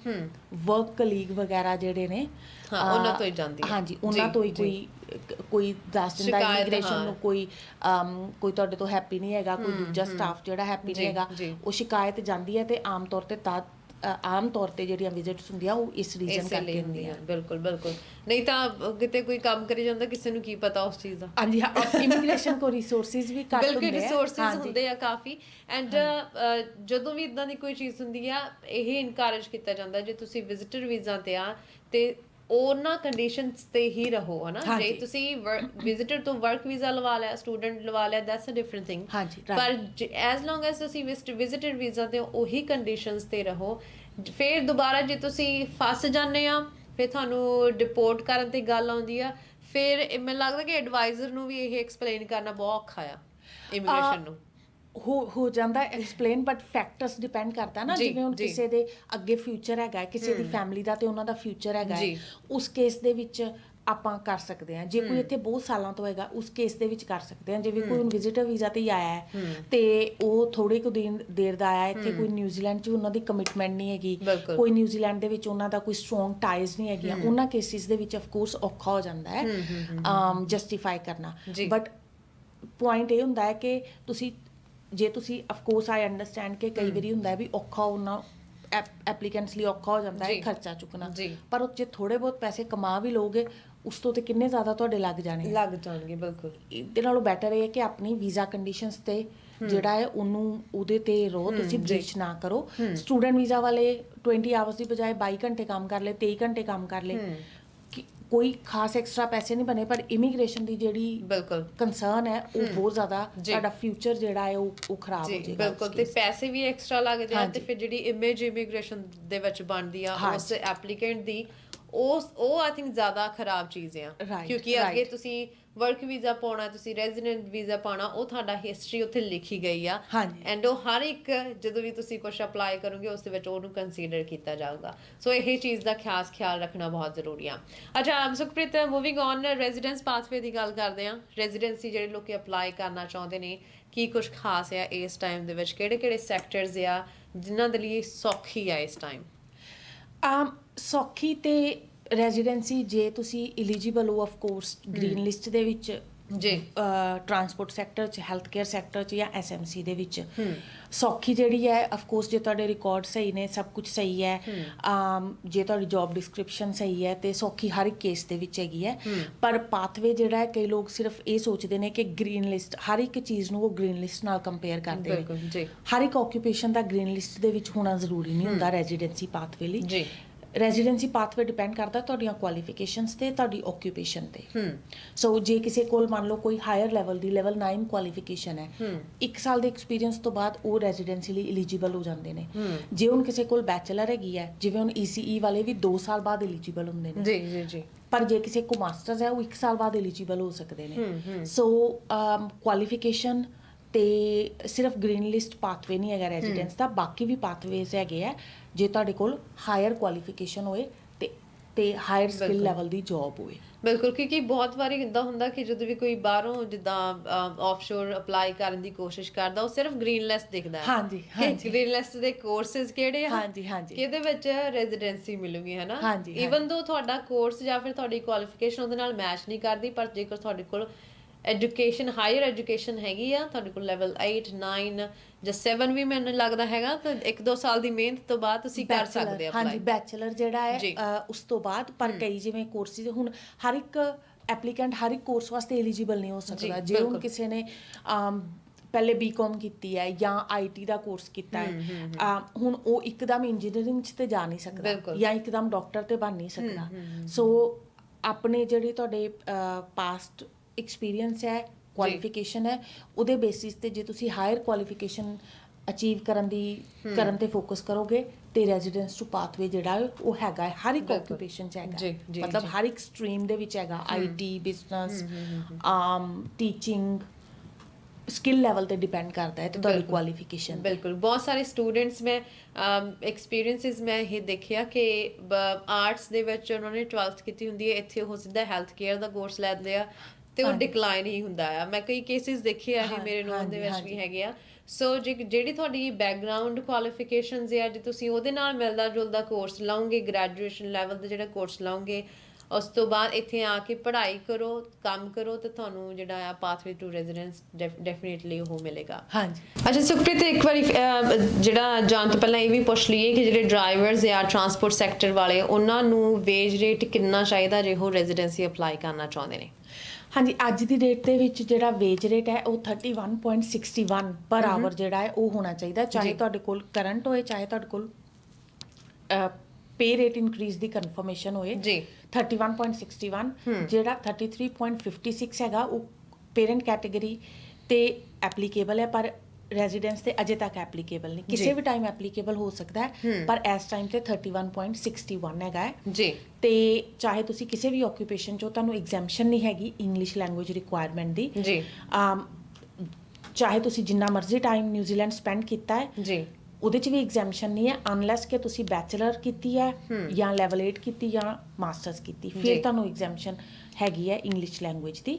ਵਰਕ ਕਲੀਗ ਵਗੈਰਾ ਜਿਹੜੇ ਨੇ
ਹਾਂ, ਉਹਨਾਂ ਤੋਂ ਹੀ ਜਾਂਦੀ ਹੈ।
ਹਾਂਜੀ ਉਹਨਾਂ ਤੋਂ ਹੀ। ਕੋਈ ਕੋਈ ਦੱਸ ਦਿੰਦਾ ਇਮੀਗ੍ਰੇਸ਼ਨ। ਨੂੰ ਕੋਈ ਕੋਈ ਤੁਹਾਡੇ ਤੋਂ ਹੈਪੀ ਨਹੀਂ ਹੈਗਾ ਕੋਈ ਦੂਜਾ ਸਟਾਫ ਜਿਹੜਾ ਹੈਪੀ ਨਹੀਂ ਹੈਗਾ। ਉਹ ਸ਼ਿਕਾਇਤ ਜਾਂਦੀ ਹੈ ਤੇ ਆਮ ਤੌਰ ਤੇ ਤਾਂ ਅ, ਆਮ ਤੌਰ ਤੇ ਜਿਹੜੀਆਂ ਵਿਜ਼ਿਟਸ ਹੁੰਦੀਆਂ ਉਹ ਇਸ ਰੀਜ਼ਨ ਕਰਕੇ
ਹੁੰਦੀ
ਹੁੰਦੀਆਂ।
ਬਿਲਕੁਲ ਬਿਲਕੁਲ। ਨਹੀਂ ਤਾਂ ਕਿਤੇ ਕੋਈ ਕੰਮ ਕਰੀ ਜਾਂਦਾ ਕਿਸੇ ਨੂੰ ਕੀ ਪਤਾ ਉਸ ਚੀਜ਼ ਦਾ?
ਹਾਂਜੀ ਇਮੀਗ੍ਰੇਸ਼ਨ ਕੋ ਰਿਸੋਰਸਿਸ ਵੀ ਘੱਟ ਹੁੰਦੇ
ਬਿਲਕੁਲ
ਆ।
ਰਿਸੋਰਸਸ
ਹਾਂਜੀ।
ਹੁੰਦੇ ਆ ਕਾਫੀ। ਐਂਡ ਜਦੋਂ ਵੀ ਇਦਾਂ ਦੀ ਕੋਈ ਚੀਜ਼ ਹੁੰਦੀ ਆ ਇਹ ਇਨਕਰੇਜ ਕੀਤਾ ਜਾਂਦਾ ਜੇ ਤੁਸੀਂ ਵਿਜ਼ਿਟਰ ਵੀਜ਼ਾ ਤੇ ਆ ਤੇ ਉਹਨਾਂ ਕੰਡੀਸ਼ਨਸ ਤੇ ਹੀ ਰਹੋ ਹਨਾ ਜੇ। ਤੁਸੀਂ ਵਿਜ਼ਿਟਰ ਤੋਂ ਵਰਕ ਵੀਜ਼ਾ ਲਵਾ ਲਿਆ ਸਟੂਡੈਂਟ ਲਵਾ ਲਿਆ ਦੈਟਸ ਅ ਡਿਫਰੈਂਟ ਥਿੰਗ. ਪਰ ਐਸ ਲੌਂਗ ਐਸ ਤੁਸੀਂ ਵਿਜ਼ਿਟਰ ਵੀਜ਼ਾ ਤੇ ਉਹੀ ਕੰਡੀਸ਼ਨਸ ਤੇ ਰਹੋ ਫਿਰ ਦੁਬਾਰਾ ਜੇ ਤੁਸੀਂ ਫਸ ਜਾਂਦੇ ਆ ਫਿਰ ਤੁਹਾਨੂੰ ਡਿਪੋਰਟ ਕਰਨ ਤੇ ਗੱਲ ਆਉਂਦੀ ਆ ਫਿਰ ਮੈਨੂੰ ਲੱਗਦਾ ਕਿ ਐਡਵਾਈਜ਼ਰ ਨੂੰ ਵੀ ਇਹ ਐਕਸਪਲੇਨ ਕਰਨਾ ਬਹੁਤ ਔਖਾ ਆ ਇਮੀਗ੍ਰੇਸ਼ਨ ਨੂੰ
ਹੋ ਹੋ ਜਾਂਦਾ ਐਕਸਪਲੇਨ ਬਟ ਫੈਕਟਰਸ ਡਿਪੈਂਡ ਕਰਦਾ ਨਾ ਜਿਵੇਂ ਹੁਣ। ਕਿਸੇ ਦੇ ਅੱਗੇ ਫਿਊਚਰ ਹੈਗਾ ਕਿਸੇ ਦੀ ਫੈਮਿਲੀ ਦਾ ਤੇ ਉਹਨਾਂ ਦਾ ਫਿਊਚਰ ਹੈਗਾ। ਉਸ ਕੇਸ ਦੇ ਵਿੱਚ ਆਪਾਂ ਕਰ ਸਕਦੇ ਹਾਂ। ਜੇ ਕੋਈ ਇੱਥੇ ਬਹੁਤ ਸਾਲਾਂ ਤੋਂ ਹੈਗਾ ਉਸ ਕੇਸ ਦੇ ਵਿੱਚ ਕਰ ਸਕਦੇ ਹਾਂ। ਜਿਵੇਂ ਕੋਈ ਹੁਣ ਵਿਜ਼ਿਟਰ ਵੀਜ਼ਾ ਤੇ ਆਇਆ ਹੈ ਤੇ ਉਹ ਥੋੜੇ ਕੁ ਦਿਨ ਦੇਰ ਦਾ ਆਇਆ ਇੱਥੇ ਕੋਈ ਨਿਊਜ਼ੀਲੈਂਡ 'ਚ ਉਹਨਾਂ ਦੀ ਕਮਿਟਮੈਂਟ ਨਹੀਂ ਹੈਗੀ। ਕੋਈ ਨਿਊਜ਼ੀਲੈਂਡ ਦੇ ਵਿੱਚ ਉਹਨਾਂ ਦਾ ਕੋਈ ਸਟਰੋਂਗ ਟਾਈਜ਼ ਨਹੀਂ ਹੈਗੀਆਂ। ਉਹਨਾਂ ਕੇਸਿਸ ਦੇ ਵਿੱਚ ਆਫ ਕੋਰਸ ਔਖਾ ਹੋ ਜਾਂਦਾ ਹੈ ਜਸਟੀਫਾਈ ਕਰਨਾ। ਬਟ ਪੁਆਇੰਟ ਇਹ ਹੁੰਦਾ ਹੈ ਕਿ ਤੁਸੀਂ ਜੇ ਤੁਸੀਂ ਆਫ ਕੋਰਸ ਆਈ ਅੰਡਰਸਟੈਂਡ ਕਿ ਕਈ ਵਾਰੀ ਹੁੰਦਾ ਵੀ ਔਖਾ ਉਹਨਾਂ ਐਪਲੀਕੈਂਟਸ ਲਈ ਔਖਾ ਹੋ ਜਾਂਦਾ ਹੈ। ਖਰਚਾ ਚੁੱਕਣਾ। ਪਰ ਉਹ ਜੇ ਥੋੜੇ ਬਹੁਤ ਪੈਸੇ ਕਮਾ ਵੀ ਲੋਗੇ ਉਸ ਤੋਂ ਤੇ ਕਿੰਨੇ ਜ਼ਿਆਦਾ ਤੁਹਾਡੇ ਲੱਗ ਜਾਣੇ।
ਲੱਗ ਜਾਣਗੇ ਬਿਲਕੁਲ।
ਇਹਦੇ ਨਾਲੋਂ ਬੈਟਰ ਇਹ ਹੈ ਕਿ ਆਪਣੀ ਵੀਜ਼ਾ ਕੰਡੀਸ਼ਨਸ ਤੇ ਜਿਹੜਾ ਹੈ ਉਹਨੂੰ ਉਹਦੇ ਤੇ ਰਹੋ ਤੁਸੀਂ ਬ੍ਰੀਚ ਨਾ ਕਰੋ। ਸਟੂਡੈਂਟ ਵੀਜ਼ਾ ਵਾਲੇ 20 ਆਵਰਸ ਦੀ ਬਜਾਏ 22 ਘੰਟੇ ਕੰਮ ਕਰ ਲਏ 23 ਘੰਟੇ ਕੰਮ ਕਰ ਕਿ- ਕੋਈ ਖਾਸ ਐਕਸਟਰਾ ਪੈਸੇ ਨਹੀਂ ਬਣੇ ਪਰ ਇਮੀਗ੍ਰੇਸ਼ਨ ਦੀ ਜਿਹੜੀ
ਬਿਲਕੁਲ
ਕੰਸਰਨ ਹੈ ਉਹ ਬਹੁਤ ਜ਼ਿਆਦਾ। ਤੁਹਾਡਾ ਫਿਊਚਰ ਜਿਹੜਾ ਹੈ ਉਹ ਉਹ ਖਰਾਬ ਹੋ ਜਾਏਗਾ
ਬਿਲਕੁਲ ਤੇ। ਪੈਸੇ ਵੀ ਐਕਸਟਰਾ ਲੱਗਦੇ ਆ। ਤੇ ਫਿਰ ਜਿਹੜੀ ਇਮੇਜ ਇਮੀਗ੍ਰੇਸ਼ਨ ਦੇ ਵਿੱਚ ਬਣਦੀ ਆ। ਉਸ ਐਪਲੀਕੈਂਟ ਦੀ ਉਸ ਉਹ ਆਈ ਥਿੰਕ ਜ਼ਿਆਦਾ ਖਰਾਬ ਚੀਜ਼ ਆ ਕਿਉਂਕਿ ਅੱਗੇ. ਤੁਸੀਂ ਵਰਕ ਵੀਜ਼ਾ ਪਾਉਣਾ ਤੁਸੀਂ ਰੈਜ਼ੀਡੈਂਟ ਵੀਜ਼ਾ ਪਾਉਣਾ ਉਹ ਤੁਹਾਡਾ ਹਿਸਟਰੀ ਉੱਥੇ ਲਿਖੀ ਗਈ ਆ।
ਹਾਂਜੀ।
ਐਂਡ ਉਹ ਹਰ ਇੱਕ ਜਦੋਂ ਵੀ ਤੁਸੀਂ ਕੁਝ ਅਪਲਾਈ ਕਰੋਗੇ ਉਸ ਦੇ ਵਿੱਚ ਉਹਨੂੰ ਕੰਸੀਡਰ ਕੀਤਾ ਜਾਊਗਾ। ਸੋ ਇਹ ਚੀਜ਼ ਦਾ ਖਾਸ ਖਿਆਲ ਰੱਖਣਾ ਬਹੁਤ ਜ਼ਰੂਰੀ ਆ। ਅੱਛਾ Sukhpreet moving on residence pathway ਦੀ ਗੱਲ ਕਰਦੇ ਆ। ਰੈਜ਼ੀਡੈਂਸੀ ਜਿਹੜੇ ਲੋਕੀ ਅਪਲਾਈ ਕਰਨਾ ਚਾਹੁੰਦੇ ਨੇ ਕੀ ਕੁਝ ਖਾਸ ਆ ਇਸ ਟਾਈਮ ਦੇ ਵਿੱਚ? ਕਿਹੜੇ ਕਿਹੜੇ ਸੈਕਟਰਸ ਆ ਜਿਨ੍ਹਾਂ ਦੇ ਲਈ ਸੌਖੀ ਆ ਇਸ ਟਾਈਮ
ਆਮ ਸੌਖੀ ਤੇ ਰੈਜ਼ੀਡੈਂਸੀ ਜੇ ਤੁਸੀਂ ਐਲੀਜੀਬਲ ਹੋ ਆਫ ਕੋਰਸ ਗ੍ਰੀਨ ਲਿਸਟ ਦੇ ਵਿੱਚ
ਜੀ।
ਟਰਾਂਸਪੋਰਟ ਸੈਕਟਰ ਚ ਹੈਲਥ ਕੇਅਰ ਸੈਕਟਰ ਚ ਜਾਂ ਐਸਐਮਸੀ ਦੇ ਵਿੱਚ। ਸੌਖੀ ਜਿਹੜੀ ਹੈ ਆਫ ਕੋਰਸ ਜੇ ਤੁਹਾਡੇ ਰਿਕਾਰਡ ਸਹੀ ਨੇ ਸਭ ਕੁਝ ਸਹੀ ਹੈ ਆਮ ਜੇ ਤੁਹਾਡੀ ਜੌਬ ਡਿਸਕ੍ਰਿਪਸ਼ਨ ਸਹੀ ਹੈ ਤੇ ਸੌਖੀ ਹਰ ਇੱਕ ਕੇਸ ਦੇ ਵਿੱਚ ਹੈਗੀ ਹੈ। ਪਰ ਪਾਥਵੇ ਜਿਹੜਾ ਹੈ ਕਈ ਲੋਕ ਸਿਰਫ ਇਹ ਸੋਚਦੇ ਨੇ ਕਿ ਗ੍ਰੀਨ ਲਿਸਟ ਹਰ ਇੱਕ ਚੀਜ਼ ਨੂੰ ਉਹ ਗ੍ਰੀਨ ਲਿਸਟ ਨਾਲ ਕੰਪੇਅਰ ਕਰਦੇ ਨੇ। ਹਰ ਇੱਕ ਆਕੂਪੇਸ਼ਨ ਦਾ ਗ੍ਰੀਨ ਲਿਸਟ ਦੇ ਵਿੱਚ ਹੋਣਾ ਜ਼ਰੂਰੀ ਨਹੀਂ ਹੁੰਦਾ ਰੈਜ਼ੀਡੈਂਸੀ ਪਾਥਵੇ ਲਈ।
ਜੀ।
ਰੈਜ਼ੀਡੈਂਸੀ ਪਾਥਵੇ ਡਿਪੈਂਡ ਕਰਦਾ ਤੁਹਾਡੀਆਂ ਕੁਆਲੀਫਿਕੇਸ਼ਨਸ ਤੇ ਤੁਹਾਡੀ ਆਕੂਪੇਸ਼ਨ ਤੇ ਸੋ ਜੇ ਕਿਸੇ ਕੋਲ ਮੰਨ ਲਓ ਕੋਈ ਹਾਇਰ ਲੈਵਲ ਦੀ ਲੈਵਲ 9 ਕੁਆਲੀਫਿਕੇਸ਼ਨ ਹੈ
ਹੂੰ।
ਇੱਕ ਸਾਲ ਦੇ ਐਕਸਪੀਰੀਅੰਸ ਤੋਂ ਬਾਅਦ ਉਹ ਰੈਜ਼ੀਡੈਂਸੀ ਲਈ ਐਲੀਜੀਬਲ ਹੋ ਜਾਂਦੇ ਨੇ। ਜੇ ਹੁਣ ਕਿਸੇ ਕੋਲ ਬੈਚਲਰ ਹੈਗੀ ਹੈ ਜਿਵੇਂ ਹੁਣ ECE ਵਾਲੇ ਵੀ 2 ਸਾਲ ਬਾਅਦ ਐਲੀਜੀਬਲ ਹੁੰਦੇ ਨੇ
ਜੀ ਜੀ ਜੀ
ਪਰ ਜੇ ਕਿਸੇ ਕੋ ਮਾਸਟਰਸ ਹੈ ਉਹ 1 ਸਾਲ ਬਾਅਦ ਐਲੀਜੀਬਲ ਹੋ ਸਕਦੇ ਨੇ। ਸੋ ਕੁਆਲੀਫਿਕੇਸ਼ਨ ਤੇ ਸਿਰਫ ਗ੍ਰੀਨ ਲਿਸਟ ਪਾਥਵੇ ਨਹੀਂ ਹੈਗਾ ਰੈਜ਼ੀਡੈਂਸ ਦਾ ਬਾਕੀ ਵੀ ਪਾਥਵੇਜ਼ ਹੈਗੇ ਆ ਜੇ ਤੁਹਾਡੇ ਕੋਲ ਹਾਇਰ ਕੁਆਲੀਫਿਕੇਸ਼ਨ ਹੋਏ ਤੇ ਤੇ ਹਾਇਰ ਸਕਿੱਲ। ਲੈਵਲ ਦੀ ਜੌਬ ਹੋਵੇ
ਬਿਲਕੁਲ ਕਿਉਂਕਿ ਬਹੁਤ ਵਾਰੀ ਇਦਾਂ ਹੁੰਦਾ ਕਿ ਜਦੋਂ ਵੀ ਕੋਈ ਬਾਹਰੋਂ ਜਿੱਦਾਂ ਆਫਸ਼ੋਰ ਅਪਲਾਈ ਕਰਨ ਦੀ ਕੋਸ਼ਿਸ਼ ਕਰਦਾ ਉਹ ਸਿਰਫ ਗ੍ਰੀਨ ਲਿਸਟ ਦਿਖਦਾ ਹੈ
ਹਾਂਜੀ, ਹਾਂਜੀ।
ਗ੍ਰੀਨ ਲਿਸਟ ਦੇ ਕੋਰਸਸ ਕਿਹੜੇ ਆ
ਹਾਂਜੀ, ਹਾਂਜੀ।
ਕਿਹਦੇ ਵਿੱਚ ਰੈਜ਼ੀਡੈਂਸੀ ਮਿਲੂਗੀ ਹੈ ਨਾ
ਹਾਂਜੀ,
ਈਵਨ ਦੋ ਤੁਹਾਡਾ ਕੋਰਸ ਜਾਂ ਫਿਰ ਤੁਹਾਡੀ ਕੁਆਲੀਫਿਕੇਸ਼ਨ ਉਹਦੇ ਨਾਲ ਮੈਚ ਨਹੀਂ ਕਰਦੀ ਪਰ ਜੇਕਰ ਤੁਹਾਡੇ ਕੋਲ ਐਜੂਕੇਸ਼ਨ ਹਾਇਰ ਐਜੂਕੇਸ਼ਨ ਹੈਗੀ ਆ ਤੁਹਾਡੇ ਕੋਲ ਲੈਵਲ 8 9 ਜਾਂ 7 ਵੀ ਮੈਨੂੰ ਲੱਗਦਾ ਹੈਗਾ ਤਾਂ 1-2 ਸਾਲ ਦੀ ਮਿਹਨਤ ਤੋਂ ਬਾਅਦ ਤੁਸੀਂ ਕਰ ਸਕਦੇ ਆ
ਹਾਂਜੀ
ਅਪਲਾਈ
ਬੈਚਲਰ ਜਿਹੜਾ ਹੈ ਉਸ ਤੋਂ ਬਾਅਦ ਪਰ ਕਈ ਜਿਵੇਂ ਕੋਰਸਿਸ ਹੁਣ ਹਰ ਇੱਕ ਐਪਲੀਕੈਂਟ ਹਰ ਇੱਕ ਕੋਰਸ ਵਾਸਤੇ ਐਲੀਜੀਬਲ ਨਹੀਂ ਹੋ ਸਕਦਾ। ਜੇ
ਬਿਲਕੁਲ।
ਕਿਸੇ ਨੇ ਪਹਿਲੇ ਬੀਕਾਮ ਕੀਤੀ ਹੈ ਜਾਂ ਆਈਟੀ ਦਾ ਕੋਰਸ ਕੀਤਾ ਹੈ ਹੁਣ ਉਹ ਇੱਕਦਮ ਇੰਜੀਨੀਅਰਿੰਗ ਚ ਤੇ ਜਾ ਨਹੀਂ ਸਕਦਾ। ਜਾਂ ਇੱਕਦਮ ਡਾਕਟਰ ਤੇ ਬਣ ਨਹੀਂ ਸਕਦਾ। ਸੋ ਆਪਣੇ ਜਿਹੜੇ ਤੁਹਾਡੇ ਪਾਸਟ ਐਕਸਪੀਰੀਅੰਸ ਹੈ ਕੁਆਲੀਫਿਕੇਸ਼ਨ ਹੈ ਉਹਦੇ ਬੇਸਿਸ ਤੇ ਜੇ ਤੁਸੀਂ ਹਾਇਰ ਕੁਆਲੀਫਿਕੇਸ਼ਨ ਅਚੀਵ ਕਰਨ ਦੀ ਕਰਨ ਤੇ ਫੋਕਸ ਕਰੋਗੇ ਤੇ ਰੈਜ਼ੀਡੈਂਸ ਟੂ ਪਾਥਵੇ ਜਿਹੜਾ ਉਹ ਹੈਗਾ ਹਰ ਇੱਕ। ਆਕੂਪੇਸ਼ਨ ਚ ਹੈਗਾ। ਮਤਲਬ। ਹਰ ਇੱਕ ਸਟਰੀਮ ਦੇ ਵਿੱਚ ਹੈਗਾ ਆਈਟੀ ਬਿਜ਼ਨਸ ਆਮ ਟੀਚਿੰਗ ਸਕਿੱਲ ਲੈਵਲ ਤੇ ਡਿਪੈਂਡ ਕਰਦਾ ਹੈ ਤੇ ਤੁਹਾਡੀ। ਕੁਆਲੀਫਿਕੇਸ਼ਨ
ਬਿਲਕੁਲ। ਬਹੁਤ ਸਾਰੇ ਸਟੂਡੈਂਟਸ ਮੈਂ ਐਕਸਪੀਰੀਐਂਸਸ ਮੈਂ ਇਹ ਦੇਖਿਆ ਕਿ ਆਰਟਸ ਦੇ ਵਿੱਚ ਉਹਨਾਂ ਨੇ 12th ਕੀਤੀ ਹੁੰਦੀ ਹੈ ਇੱਥੇ ਉਹ ਸਿੱਧਾ ਹੈਲਥ ਕੇਅਰ ਦਾ ਕੋਰਸ ਲੈਂਦੇ ਆ। ਤੇ ਉਹ। ਡਿਕਲਾਈਨ ਹੀ ਹੁੰਦਾ ਆ ਮੈਂ ਕਈ ਕੇਸਿਸ ਦੇਖੇ ਆ ਇਹ
ਹਾਂ,
ਮੇਰੇ ਨੋਨ ਦੇ ਵਿੱਚ ਵੀ। ਹੈਗੇ ਆ ਸੋ ਜਿਹੜੀ ਤੁਹਾਡੀ ਬੈਕਗ੍ਰਾਉਂਡ ਕੁਆਲੀਫਿਕੇਸ਼ਨਸ ਆ ਜੇ ਤੁਸੀਂ ਉਹਦੇ ਨਾਲ ਮਿਲਦਾ ਜੁਲਦਾ ਕੋਰਸ ਲਾਉਂਗੇ ਗ੍ਰੈਜੂਏਸ਼ਨ ਲੈਵਲ ਦਾ ਜਿਹੜਾ ਕੋਰਸ ਲਾਉਂਗੇ ਉਸ ਤੋਂ ਬਾਅਦ ਇੱਥੇ ਆ ਕੇ ਪੜ੍ਹਾਈ ਕਰੋ ਕੰਮ ਕਰੋ ਤੇ ਤੁਹਾਨੂੰ ਜਿਹੜਾ ਆ ਪਾਥਵੇ ਟੂ ਰੈਜ਼ੀਡੈਂਸ ਡੈਫੀਨਿਟਲੀ ਉਹ ਮਿਲੇਗਾ।
ਹਾਂਜੀ।
ਅੱਛਾ ਸੁਖਪ੍ਰੀਤ ਇੱਕ ਵਾਰੀ ਜਿਹੜਾ ਜਾਣ ਤੋਂ ਪਹਿਲਾਂ ਇਹ ਵੀ ਪੁੱਛ ਲਈਏ ਕਿ ਜਿਹੜੇ ਡਰਾਈਵਰਸ ਜਾਂ ਟਰਾਂਸਪੋਰਟ ਸੈਕਟਰ ਵਾਲੇ ਉਹਨਾਂ ਨੂੰ ਵੇਜ ਰੇਟ ਕਿੰਨਾ ਚਾਹੀਦਾ ਜੇ ਉਹ ਰੈਜ਼ੀਡੈਂਸੀ ਅਪਲਾਈ ਕਰਨਾ ਚਾਹੁੰਦੇ ਨੇ?
ਹਾਂਜੀ ਅੱਜ ਦੀ ਡੇਟ ਦੇ ਵਿੱਚ ਜਿਹੜਾ ਵੇਜ ਰੇਟ ਹੈ ਉਹ 31.61 ਪਰ ਆਵਰ ਜਿਹੜਾ ਹੈ ਉਹ ਹੋਣਾ ਚਾਹੀਦਾ। ਚਾਹੇ। ਤੁਹਾਡੇ ਕੋਲ ਕਰੰਟ ਹੋਏ ਚਾਹੇ ਤੁਹਾਡੇ ਕੋਲ ਪੇ ਰੇਟ ਇਨਕਰੀਜ਼ ਦੀ ਕਨਫਰਮੇਸ਼ਨ ਹੋਏ।
ਜੀ।
31.61 ਜਿਹੜਾ 33.56 ਹੈਗਾ ਉਹ ਪੇਰੈਂਟ ਕੈਟਾਗਰੀ ਤੇ ਐਪਲੀਕੇਬਲ ਹੈ ਪਰ ਰੈਜ਼ੀਡੈਂਸ ਤੇ ਅਜੇ ਤੱਕ ਐਪਲੀਕੇਬਲ ਨਹੀਂ। ਕਿਸੇ। ਵੀ ਟਾਈਮ ਐਪਲੀਕੇਬਲ ਹੋ ਸਕਦਾ ਹੈ ਪਰ ਇਸ ਟਾਈਮ ਤੇ 31.61 ਹੈਗਾ ਹੈ।
ਜੀ।
ਤੇ ਚਾਹੇ ਤੁਸੀਂ ਕਿਸੇ ਵੀ ਆਕੂਪੇਸ਼ਨ ਚੋਂ ਤੁਹਾਨੂੰ ਐਗਜ਼ੈਂਪਸ਼ਨ ਨਹੀਂ ਹੈਗੀ ਇੰਗਲਿਸ਼ ਲੈਂਗੁਏਜ ਰਿਕੁਆਇਰਮੈਂਟ ਦੀ।
ਜੀ।
ਚਾਹੇ ਤੁਸੀਂ ਜਿੰਨਾ ਮਰਜ਼ੀ ਟਾਈਮ ਨਿਊਜ਼ੀਲੈਂਡ ਸਪੈਂਡ ਕੀਤਾ ਹੈ
ਜੀ।
ਉਹਦੇ ਚ ਵੀ ਐਗਜ਼ੈਂਪਸ਼ਨ ਨਹੀਂ ਹੈ ਅਨਲੈਸ ਕਿ ਤੁਸੀਂ ਬੈਚਲਰ ਕੀਤੀ ਹੈ ਜਾਂ ਲੈਵਲ 8 ਕੀਤੀ ਜਾਂ ਮਾਸਟਰਸ ਕੀਤੀ। ਫਿਰ ਤੁਹਾਨੂੰ ਐਗਜ਼ੈਂਪਸ਼ਨ ਹੈਗੀ ਹੈ ਇੰਗਲਿਸ਼ ਲੈਂਗੁਏਜ ਦੀ।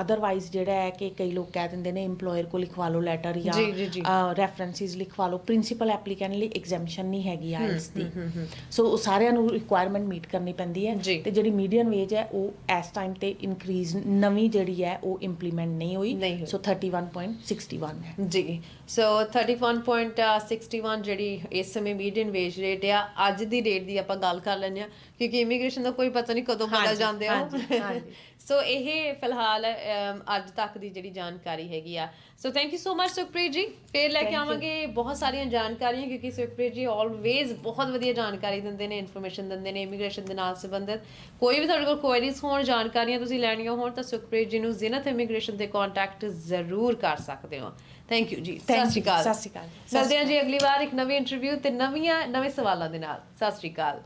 ਅਦਰਵਾਈਜ਼ ਜਿਹੜਾ ਹੈ ਕਿ ਕਈ ਲੋਕ ਕਹਿ ਦਿੰਦੇ ਨੇ EMPLOYER ਕੋ ਲਿਖਵਾ ਲਓ ਲੈਟਰ
ਜੀ,
ਰੈਫਰੈਂਸਿਸ ਲਿਖਵਾ ਲਓ। ਪ੍ਰਿੰਸੀਪਲ ਐਪਲੀਕੈਂਟ ਲਈ ਐਗਜ਼ੈਂਪਸ਼ਨ ਨਹੀਂ ਹੈਗੀ ਆਇਲਸ ਦੀ। ਸੋ ਉਹ ਸਾਰਿਆਂ ਨੂੰ ਰਿਕੁਆਇਰਮੈਂਟ ਮੀਟ ਕਰਨੀ ਪੈਂਦੀ ਹੈ। ਤੇ ਜਿਹੜੀ ਮੀਡੀਅਨ ਵੇਜ ਹੈ ਉਹ ਇਸ ਟਾਈਮ ਤੇ ਇਨਕਰੀਜ਼ ਨਵੀਂ ਜਿਹੜੀ ਹੈ ਉਹ ਇੰਪਲੀਮੈਂਟ ਨਹੀਂ ਹੋਈ।
ਨਹੀਂ ਹੋਈ।
ਸੋ 31.61 ਹੈ।
ਜੀ। ਸੋ 31.61 ਜਿਹੜੀ ਇਸ ਸਮੇਂ ਮੀਡੀਅਨ ਵੇਜ ਰੇਟ ਆ ਅੱਜ ਦੀ ਰੇਟ ਦੀ ਆਪਾਂ ਗੱਲ ਕਰ ਲੈਂਦੇ ਆ ਕਿਉਂਕਿ ਇਮੀਗ੍ਰੇਸ਼ਨ ਦਾ ਕੋਈ ਪਤਾ ਨਹੀਂ ਕਦੋਂ ਬਦਲ ਜਾਂਦੇ ਆ। ਸੋ [LAUGHS] ਇਹ ਫਿਲਹਾਲ ਅੱਜ ਤੱਕ ਦੀ ਜਿਹੜੀ ਜਾਣਕਾਰੀ ਹੈਗੀ ਆ। So thank you so much Sukhpreet ji. ਫੇਰ ਲੈ ਕੇ. ਆਵਾਂਗੇ ਬਹੁਤ ਸਾਰੀਆਂ ਜਾਣਕਾਰੀਆਂ ਕਿਉਂਕਿ ਸੁਖਪ੍ਰੀਤ ਜੀ ਆਲਵੇਜ਼ ਬਹੁਤ ਵਧੀਆ ਜਾਣਕਾਰੀ ਦਿੰਦੇ ਨੇ ਇਨਫੋਰਮੇਸ਼ਨ ਦਿੰਦੇ ਨੇ ਇਮੀਗ੍ਰੇਸ਼ਨ ਦੇ ਨਾਲ ਸੰਬੰਧਿਤ। ਕੋਈ ਵੀ ਤੁਹਾਡੇ ਕੋਲ ਕੁਐਰੀਜ਼ ਹੋਣ ਜਾਣਕਾਰੀਆਂ ਤੁਸੀਂ ਲੈਣੀਆਂ ਹੋਣ ਤਾਂ ਸੁਖਪ੍ਰੀਤ ਜੀ ਨੂੰ ਜ਼ਿਨਤ ਇਮੀਗ੍ਰੇਸ਼ਨ ਤੇ ਕੰਟੈਕਟ ਜ਼ਰੂਰ ਕਰ ਸਕਦੇ ਹੋ। ਥੈਂਕ ਯੂ ਜੀ। ਸਤਿ ਸ਼੍ਰੀ. ਅਕਾਲ।
ਸਤਿ ਸ਼੍ਰੀ ਅਕਾਲ।
ਮਿਲਦੇ ਹਾਂ ਜੀ ਅਗਲੀ ਵਾਰ ਇੱਕ ਨਵੀਂ ਇੰਟਰਵਿਊ ਤੇ ਨਵੀਆਂ ਨਵੇਂ ਸਵਾਲਾਂ ਦੇ ਨਾਲ। ਸਤਿ ਸ਼੍ਰੀ ਅਕਾਲ।